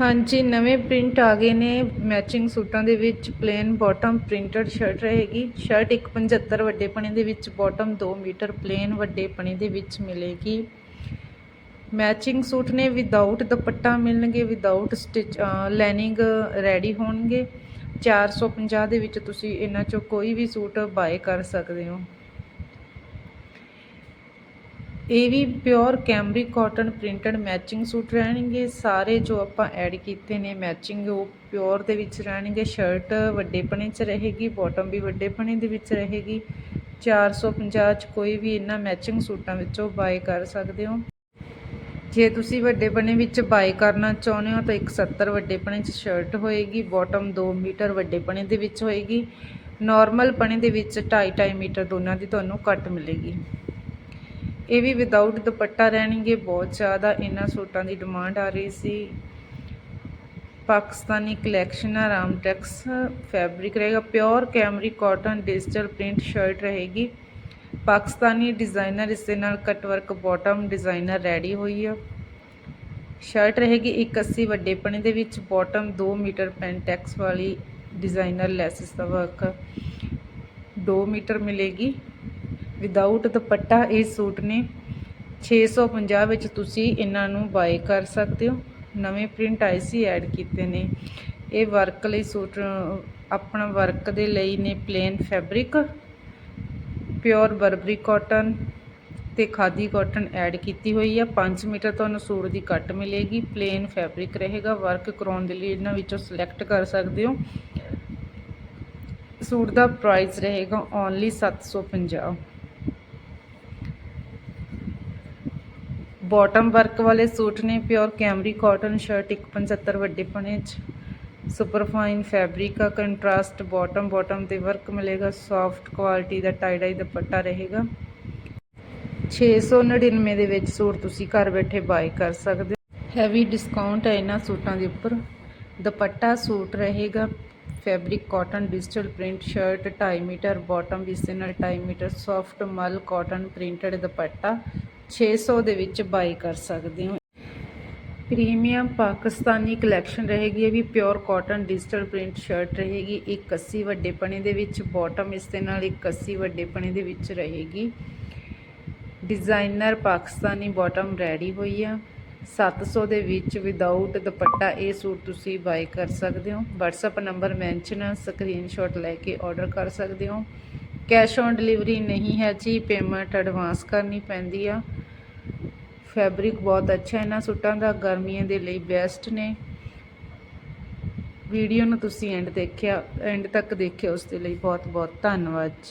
ਹਾਂਜੀ, ਨਵੇਂ ਪ੍ਰਿੰਟ ਆ ਗਏ ਨੇ। ਮੈਚਿੰਗ ਸੂਟਾਂ ਦੇ ਵਿੱਚ ਪਲੇਨ ਬਾਟਮ ਪ੍ਰਿੰਟਡ ਸ਼ਰਟ ਰਹੇਗੀ। ਸ਼ਰਟ 175 ਵੱਡੇ ਪਣੇ ਦੇ ਵਿੱਚ ਬਾਟਮ 2 ਮੀਟਰ ਪਲੇਨ ਵੱਡੇ ਪਣੇ ਦੇ ਵਿੱਚ ਮਿਲੇਗੀ। ਮੈਚਿੰਗ ਸੂਟ ਨੇ ਵਿਦਆਊਟ ਦੁਪੱਟਾ ਮਿਲਣਗੇ ਵਿਦਆਊਟ ਸਟਿਚ ਲੈਨਿੰਗ ਰੈਡੀ ਹੋਣਗੇ। 450 ਦੇ ਵਿੱਚ ਤੁਸੀਂ ਇਹਨਾਂ ਚੋਂ ਕੋਈ ਵੀ ਸੂਟ ਬਾਏ ਕਰ ਸਕਦੇ ਹੋ। ਇਹ ਵੀ pure cambric cotton printed matching suit ਰਹਿਣਗੇ। ਸਾਰੇ ਜੋ ਆਪਾਂ ਐਡ ਕੀਤੇ ਨੇ ਮੈਚਿੰਗ, ਉਹ ਪਿਓਰ ਦੇ ਵਿੱਚ ਰਹਿਣਗੇ। ਸ਼ਰਟ ਵੱਡੇ ਪਣੇ 'ਚ ਰਹੇਗੀ, ਬਾਟਮ ਵੀ ਵੱਡੇ ਪਣੇ ਦੇ ਵਿੱਚ ਰਹੇਗੀ। 450 'ਚ ਕੋਈ ਵੀ ਇਹਨਾਂ ਮੈਚਿੰਗ ਸੂਟਾਂ ਵਿੱਚੋਂ ਬਾਏ ਕਰ ਸਕਦੇ ਹੋ। ਜੇ ਤੁਸੀਂ ਵੱਡੇ ਪਣੇ ਵਿੱਚ ਬਾਏ ਕਰਨਾ ਚਾਹੁੰਦੇ ਹੋ ਤਾਂ 170 ਵੱਡੇ ਪਣੇ 'ਚ ਸ਼ਰਟ ਹੋਏਗੀ, ਬਾਟਮ 2 ਮੀਟਰ ਵੱਡੇ ਪਣੇ ਦੇ ਵਿੱਚ ਹੋਏਗੀ। ਨਾਰਮਲ ਪਣੇ ਦੇ ਵਿੱਚ 2.5 2.5 ਮੀਟਰ ਦੋਨਾਂ ਦੀ ਤੁਹਾਨੂੰ ਕੱਟ ਮਿਲੇਗੀ। ਇਹ ਵੀ ਵਿਦਆਊਟ ਦੁਪੱਟਾ ਰਹਿਣਗੇ, ਬਹੁਤ ਜ਼ਿਆਦਾ ਇਹਨਾਂ ਸੂਟਾਂ ਦੀ ਡਿਮਾਂਡ ਆ ਰਹੀ ਸੀ। ਪਾਕਿਸਤਾਨੀ ਕਲੈਕਸ਼ਨ ਆ ਰਾਮਟੈਕਸ ਫੈਬਰਿਕ ਰਹੇਗਾ pure cambric cotton digital print shirt ਰਹੇਗੀ। ਪਾਕਿਸਤਾਨੀ ਡਿਜ਼ਾਈਨਰ ਇਸ ਦੇ ਨਾਲ cut work bottom designer ready ਹੋਈ ਆ। ਸ਼ਰਟ ਰਹੇਗੀ 180 ਵੱਡੇ ਪਣੇ ਦੇ ਵਿੱਚ ਬਾਟਮ 2 ਮੀਟਰ ਪੈਂਟੈਕਸ ਵਾਲੀ ਡਿਜ਼ਾਈਨਰ ਲੈਸਸ ਦਾ ਵਰਕ 2 ਮੀਟਰ ਮਿਲੇਗੀ। ਵਿਦਆਊਟ ਦੁਪੱਟਾ, ਇਹ ਸੂਟ ਨੇ। 650 ਵਿੱਚ ਤੁਸੀਂ ਇਹਨਾਂ ਨੂੰ ਬਾਏ ਕਰ ਸਕਦੇ ਹੋ। ਨਵੇਂ ਪ੍ਰਿੰਟ ਆਏ ਸੀ ਐਡ ਕੀਤੇ ਨੇ। ਇਹ ਵਰਕ ਲਈ ਸੂਟ, ਆਪਣਾ ਵਰਕ ਦੇ ਲਈ ਨੇ plain fabric pure Burberry cotton ਤੇ ਖਾਦੀ ਕਾਟਨ ਐਡ ਕੀਤੀ ਹੋਈ ਆ। 5 ਮੀਟਰ ਤੁਹਾਨੂੰ ਸੂਟ ਦੀ ਕੱਟ ਮਿਲੇਗੀ। ਪਲੇਨ ਫੈਬਰਿਕ ਰਹੇਗਾ। ਵਰਕ ਕਰਾਉਣ ਦੇ ਲਈ ਇਹਨਾਂ ਵਿੱਚੋਂ ਸਿਲੈਕਟ ਕਰ ਸਕਦੇ ਹੋ। ਸੂਟ ਦਾ ਪ੍ਰਾਈਸ ਰਹੇਗਾ ਓਨਲੀ 750 ਬਾਟਮ ਵਰਕ ਵਾਲੇ ਸੂਟ ਨੇ ਪਿਓਰ ਕੈਮਰੀ ਕਾਟਨ ਸ਼ਰਟ 175 ਵੱਡੇ ਪਣੇ ਚ। ਸੁਪਰ ਫਾਈਨ ਫੈਬਰਿਕ ਆ, ਕੰਟਰਾਸਟ ਬਾਟਮ ਬਾਟਮ ਤੇ ਵਰਕ ਮਿਲੇਗਾ, ਸੌਫਟ ਕੁਆਲਿਟੀ ਦਾ ਟਾਈ ਡਾਈ ਦੁਪੱਟਾ ਰਹੇਗਾ। 699 ਦੇ ਵਿੱਚ ਸੂਟ ਤੁਸੀਂ ਘਰ ਬੈਠੇ ਬਾਏ ਕਰ ਸਕਦੇ ਹੋ। ਹੈਵੀ ਡਿਸਕਾਊਂਟ ਹੈ ਇਹਨਾਂ ਸੂਟਾਂ ਦੇ ਉੱਪਰ। ਦੁਪੱਟਾ ਸੂਟ ਰਹੇਗਾ, fabric cotton, digital print shirt 2.5 metre bottom ਵੀ ਇਸ ਨਾਲ 2.5 metre soft mull cotton printed dupatta. 600 ਦੇ ਵਿੱਚ ਬਾਈ ਕਰ ਸਕਦੇ ਹੋ। ਪ੍ਰੀਮੀਅਮ ਪਾਕਿਸਤਾਨੀ ਕਲੈਕਸ਼ਨ ਰਹੇਗੀ, ਇਹ ਵੀ pure cotton digital print shirt ਰਹੇਗੀ। 180 ਵੱਡੇ ਪਣੇ ਦੇ ਵਿੱਚ ਬਾਟਮ ਇਸ ਦੇ ਨਾਲ 180 ਵੱਡੇ ਪਣੇ ਦੇ ਵਿੱਚ ਰਹੇਗੀ। ਡਿਜ਼ਾਈਨਰ ਪਾਕਿਸਤਾਨੀ ਬਾਟਮ ਰੈਡੀ ਹੋਈ ਆ। 700 ਦੇ ਵਿੱਚ ਵਿਦਆਊਟ ਦੁਪੱਟਾ, ਇਹ ਸੂਟ ਤੁਸੀਂ ਬਾਈ ਕਰ ਸਕਦੇ ਹੋ। WhatsApp ਨੰਬਰ ਮੈਂਸ਼ਨ ਸਕਰੀਨਸ਼ਾਟ ਲੈ ਕੇ ਆਰਡਰ ਕਰ ਸਕਦੇ ਹੋ। ਕੈਸ਼ ਔਨ ਡਿਲੀਵਰੀ ਨਹੀਂ ਹੈ ਜੀ, ਪੇਮੈਂਟ ਐਡਵਾਂਸ ਕਰਨੀ ਪੈਂਦੀ ਆ। ਫੈਬਰਿਕ ਬਹੁਤ ਅੱਛਾ ਇਹਨਾਂ ਸੂਟਾਂ ਦਾ ਗਰਮੀਆਂ ਦੇ ਲਈ ਬੈਸਟ ਨੇ। ਵੀਡੀਓ ਨੂੰ ਤੁਸੀਂ ਐਂਡ ਦੇਖਿਆ ਐਂਡ ਤੱਕ ਦੇਖਿਆ, ਉਸ ਦੇ ਲਈ ਬਹੁਤ ਬਹੁਤ ਧੰਨਵਾਦ ਜੀ।